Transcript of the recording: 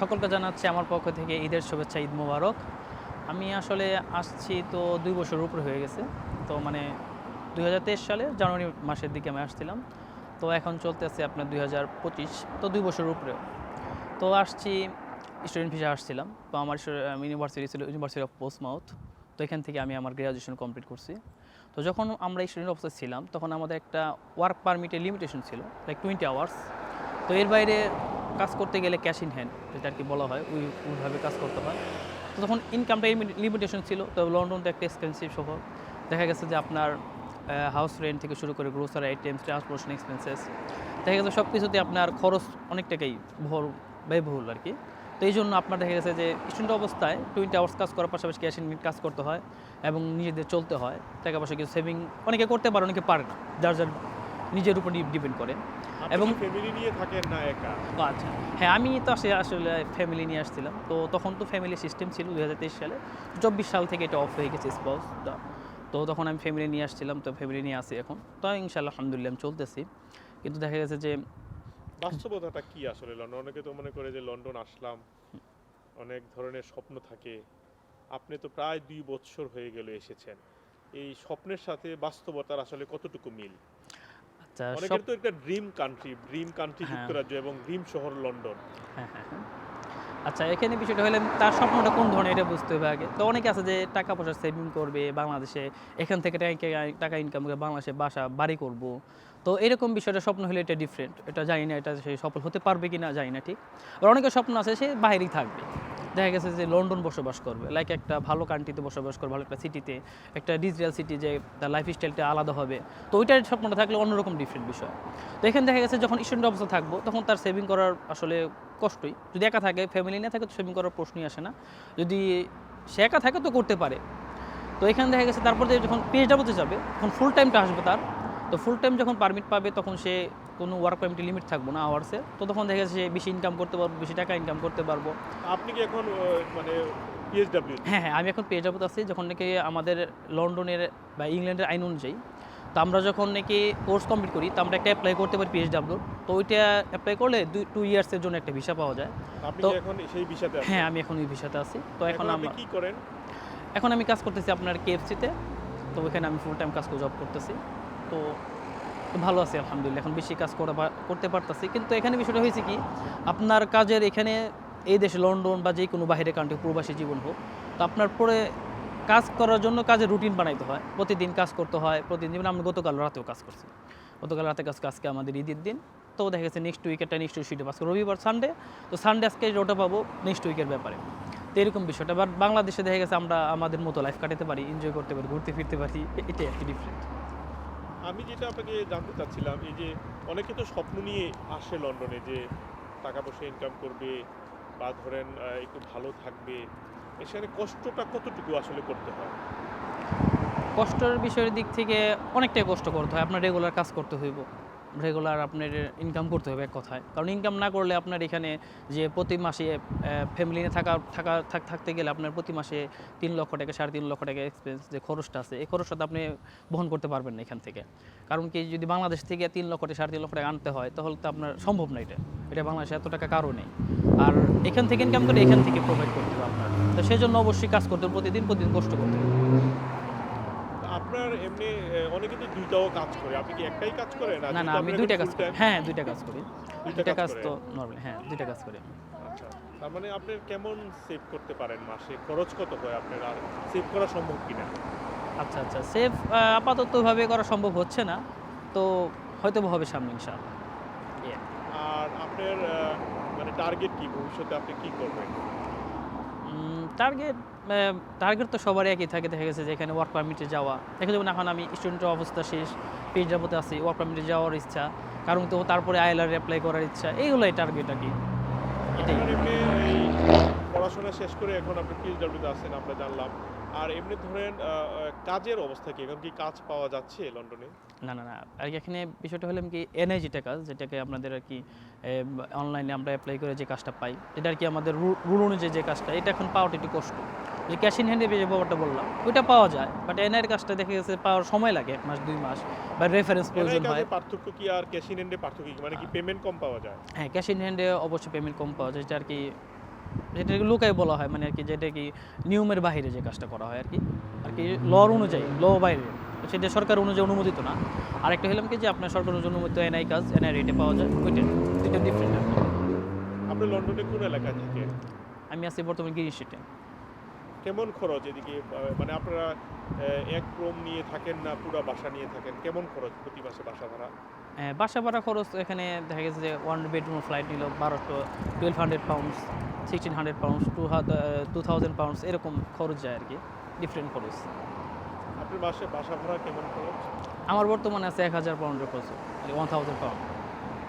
সকলকে জানাচ্ছি আমার পক্ষ থেকে ঈদের শুভেচ্ছা, ঈদ মোবারক। আমি আসলে আসছি তো দুই বছর উপরে হয়ে গেছে। তো মানে দুই হাজার তেইশ সালে জানুয়ারি মাসের দিকে আমি আসছিলাম। তো এখন চলতেছে আপনার দুই হাজার পঁচিশ, তো দুই বছর উপরে। তো আসছি স্টুডেন্ট ভিসা আসছিলাম। তো আমার ইউনিভার্সিটি ছিল ইউনিভার্সিটি অফ পোস্ট মাউথ তো এখান থেকে আমি আমার গ্র্যাজুয়েশন কমপ্লিট করছি। তো যখন আমরা স্টুডেন্ট অফিসে ছিলাম, তখন আমাদের একটা ওয়ার্ক পারমিটের লিমিটেশন ছিল লাইক টোয়েন্টি আওয়ার্স তো এর বাইরে কাজ করতে গেলে ক্যাশ ইন হ্যান্ড যেটা আর কি বলা হয়, ওই, ওইভাবে কাজ করতে হয়। তো তখন ইনকামটা লিমিটেশন ছিল, তো লন্ডন তো একটা এক্সপেন্সিভ শহর। দেখা গেছে যে আপনার হাউস রেন্ট থেকে শুরু করে গ্রোসারি আইটেমস ট্রান্সপোর্টেশন এক্সপেন্সেস দেখা গেছে সব কিছুতে আপনার খরচ অনেক টাকাই ভর, ব্যয়বহুল আর কি তো এই জন্য আপনার দেখা গেছে যে স্টুডেন্ট অবস্থায় টোয়েন্টি আওয়ার্স কাজ করার পাশাপাশি ক্যাশ ইন কাজ করতে হয় এবং নিজেদের চলতে হয়। টাকা পয়সা কিছু সেভিং অনেকে করতে পারে, অনেকে পারে না। যার যার নিজের উপর ডিপেন্ড করে। এবং- ফ্যামিলি নিয়ে থাকেন না একা? আচ্ছা। হ্যাঁ আমি তো আসলে আসলে ফ্যামিলি নিয়ে আসছিলাম। তো তখন তো ফ্যামিলি সিস্টেম ছিল দু হাজার তেইশ সালে। চব্বিশ সাল থেকে এটা অফ হয়ে গেছে স্পাউসটা তো তখন আমি ফ্যামিলি নিয়ে আসছিলাম তো ফ্যামিলি নিয়ে আসি এখন। তো ইনশাল্লাহ আলহামদুলিল্লাহ আমি চলতেছি। কিন্তু দেখা গেছে যে বাস্তবতাটা কি আসলে? লন্ডন অনেকে তো মনে করে যে লন্ডন আসলাম অনেক ধরনের স্বপ্ন থাকে। আপনি তো প্রায় দুই বছর হয়ে গেল এসেছেন। এই স্বপ্নের সাথে বাস্তবতার আসলে কতটুকু মিল? আচ্ছা অনেকের তো একটা ড্রিম কান্ট্রি ড্রিম কান্ট্রি। যুক্তরাজ্য এবং ড্রিম শহর লন্ডন। হ্যাঁ হ্যাঁ হ্যাঁ। আচ্ছা এখানে বিষয়টা হলে তার স্বপ্নটা কোন ধরনের এটা বুঝতে হবে আগে। তো অনেকে আছে যে টাকা পয়সা সেভিং করবে বাংলাদেশে এখান থেকে টাকা- টাকা ইনকাম করে বাংলাদেশে বাসা বাড়ি করব। তো এরকম বিষয়টা স্বপ্ন হলে এটা ডিফারেন্ট এটা জানি না এটা সে সফল হতে পারবে কি না জানি না ঠিক। আর অনেকের স্বপ্ন আছে সে বাইরেই থাকবে। দেখা গেছে যে লন্ডন বসবাস করবে লাইক একটা ভালো কান্ট্রিতে বসবাস করবে, ভালো একটা সিটিতে একটা ডিজিটাল সিটি যে তার লাইফ স্টাইলটা আলাদা হবে। তো ওইটার স্বপ্নটা থাকলে অন্যরকম ডিফারেন্ট বিষয়। তো এখানে দেখা গেছে যখন স্টুডেন্ট অবস্থা থাকব, তখন তার সেভিং করার আসলে কষ্টই। যদি একা থাকে ফ্যামিলি না থাকে, তো সেভিং করার প্রশ্নই আসে না। যদি সে একা থাকে, তো করতে পারে। তো এখানে দেখা গেছে তারপর যখন পিএইচডাব্লিউতে যাবে, তখন ফুল টাইমটা আসবে তার। তো ফুল টাইম যখন পারমিট পাবে, তখন সে কোনো ওয়ার্ক পারমিটের লিমিট থাকব না আওয়ার্সে তো তখন দেখা সে বেশি ইনকাম করতে পারব বেশি টাকা ইনকাম করতে পারব। আপনি কি এখন মানে পিএইচডব্লিউ হ্যাঁ হ্যাঁ আমি এখন যাব আছি যখন নাকি আমাদের লন্ডনের বা ইংল্যান্ডের আইন অনুযায়ী তো আমরা যখন নাকি কোর্স কমপ্লিট করি তো আমরা একটা অ্যাপ্লাই করতে পারি পিএইচডাব্লিউ তো ওইটা অ্যাপ্লাই করলে দুই টু ইয়ার্সের জন্য একটা ভিসা পাওয়া যায়। তো- এখন সেই ভিসাতে? হ্যাঁ আমি এখন ওই ভিসাতে আছি। তো এখন আমরা কি করেন? এখন আমি কাজ করতেছি আপনার কেএফসিতে তো ওইখানে আমি ফুল টাইম কাজ করে জব করতেছি। তো তো ভালো আছি, আলহামদুলিল্লাহ। এখন বেশি কাজ করা করতে পারতেছি। কিন্তু এখানে বিষয়টা হয়েছে কি, আপনার কাজের এখানে এই দেশে, লন্ডন বা যে কোনো বাইরের কান্ট্রি প্রবাসী জীবন হোক, তো আপনার পরে কাজ করার জন্য কাজের রুটিন বানাইতে হয়। প্রতিদিন কাজ করতে হয়, প্রতিদিন যেমন আমি গতকাল রাতেও কাজ করছি। গতকাল রাতে কাজ আজকে আমাদের ঈদের দিন। তো দেখা গেছে নেক্সট উইকেরটা নেক্সট উইকে আজকে রবিবার সানডে তো সানডে আজকে ওটা পাবো নেক্সট উইকের ব্যাপারে। তো এরকম বিষয়টা। বাট বাংলাদেশে দেখা গেছে আমরা আমাদের মতো লাইফ কাটাতে পারি এনজয় করতে পারি, ঘুরতে ফিরতে পারি এটাই আর কি ডিফারেন্ট আমি যেটা আপনাকে জানতে চাচ্ছিলাম, এই যে অনেকে তো স্বপ্ন নিয়ে আসে লন্ডনে যে টাকা পয়সা ইনকাম করবে বা ধরেন একটু ভালো থাকবে। সেখানে কষ্টটা কতটুকু আসলে করতে হয়? কষ্টের বিষয়ের দিক থেকে অনেকটাই কষ্ট করতে হয়। আপনার রেগুলার কাজ করতে হইব। রেগুলার আপনার ইনকাম করতে হবে এক কথায়। কারণ ইনকাম না করলে আপনার এখানে যে প্রতি মাসে ফ্যামিলি নিয়ে থাকা থাকা, থাক- থাকতে গেলে আপনার প্রতি মাসে তিন লক্ষ টাকা, সাড়ে তিন লক্ষ টাকা এক্সপেন্স যে খরচটা আছে, এই খরচটা আপনি বহন করতে পারবেন না এখান থেকে। কারণ কি, যদি বাংলাদেশ থেকে তিন লক্ষ টাকা, সাড়ে তিন লক্ষ টাকা আনতে হয়, তাহলে তো আপনার সম্ভব না এটা। এটা বাংলাদেশে এত টাকা কারও নেই। আর এখান থেকে ইনকাম করে এখান থেকে প্রোভাইড করতে হবে আপনার। তো সেই জন্য অবশ্যই কাজ করতে হবে, প্রতিদিন প্রতিদিন কষ্ট করতে হবে। আপনার এমনি অনেকে তো দুইটাও কাজ করে। আপনি কি একটাই কাজ করেন? না না আমি দুইটা কাজ করি। হ্যাঁ দুইটা কাজ করি। দুইটা কাজ তো নর্মালি হ্যাঁ দুইটা কাজ করি আচ্ছা তার মানে আপনি কেমন সেভ করতে পারেন মাসে? খরচ কত হয় আপনার? আর সেভ করা সম্ভব কিনা? আচ্ছা আচ্ছা সেভ আপাতত ভাবে করা সম্ভব হচ্ছে না। তো হয়তো হবে সামনে ইনশাআল্লাহ. আর আপনার মানে টার্গেট কি? ভবিষ্যতে আপনি কি করবেন? টার্গেট টার্গেট তো সবারই একই থাকে, দেখা গেছে যে এখানে ওয়ার্ক পারমিটে যাওয়া। দেখা যেমন এখন আমি স্টুডেন্টের অবস্থা শেষ পেজ যাবতে আছি ওয়ার্ক পারমিটে যাওয়ার ইচ্ছা। কারণ তো তারপরে আইএলআর অ্যাপ্লাই করার ইচ্ছা এইগুলোই টার্গেট আর কি। পড়াশোনা শেষ করে এখন আপনি পিএইচডব্লিউতে আছেন, আমরা জানলাম। আর এমনি ধরেন কাজের অবস্থা কি? এখন কি কাজ পাওয়া যাচ্ছে লন্ডনে? না না না। আর এখানে বিষয়টা হলাম কি এনআই যেটা কাজ যেটাকে আপনাদের আর কি অনলাইনে আমরা অ্যাপ্লাই করে যে কাজটা পাই। এটা আর কি আমাদের রুল অনুযায়ী যে কাজটা এটা এখন পাওয়াটা একটু কষ্ট। যে ক্যাশ ইন হ্যান্ডে যে ব্যাপারটা বললাম ওইটা পাওয়া যায় বাট এনআইয়ের কাজটা দেখা গেছে পাওয়ার সময় লাগে এক মাস দুই মাস বা রেফারেন্স প্রয়োজন হয়। পার্থক্য কি আর ক্যাশ ইন এন্ডে পার্থক্য কি? মানে কি পেমেন্ট কম পাওয়া যায়? হ্যাঁ ক্যাশ ইন হ্যান্ডে অবশ্যই পেমেন্ট কম পাওয়া যায় যেটা আর কি যেটাকে লুকাই বলা হয় মানে আর কি যেটা কি নিয়মের বাইরে যে কাজটা করা হয় আর কি। আর কি লর অনুযায়ী ল বাইরে। সেটা সরকার অনুযায়ী অনুমোদিত না। আরেকটা হলাম কি যে আপনার সরকার অনুযায়ী অনুমোদিত এনআই কাজ এনআই রেটে পাওয়া যায় ওইটা দুইটা ডিফারেন্ট আপনি লন্ডনে কোন এলাকায় থাকেন? আমি আছি বর্তমানে গ্রিন স্ট্রিটে কেমন খরচ এদিকে? মানে আপনারা এক রুম নিয়ে থাকেন না পুরো বাসা নিয়ে থাকেন? কেমন খরচ প্রতি মাসে বাসা ভাড়া? বাসা ভাড়া খরচ এখানে দেখা গেছে যে ওয়ান বেডরুম ফ্লাইট নিল বারোশো twelve hundred pounds sixteen hundred pounds two two thousand pounds এরকম খরচ যায় আর কি ডিফারেন্ট খরচ। আপনার বাসা ভাড়া কেমন খরচ? আমার বর্তমানে আছে এক হাজার পাউন্ডের খরচ ওয়ান থাউজেন্ড পাউন্ড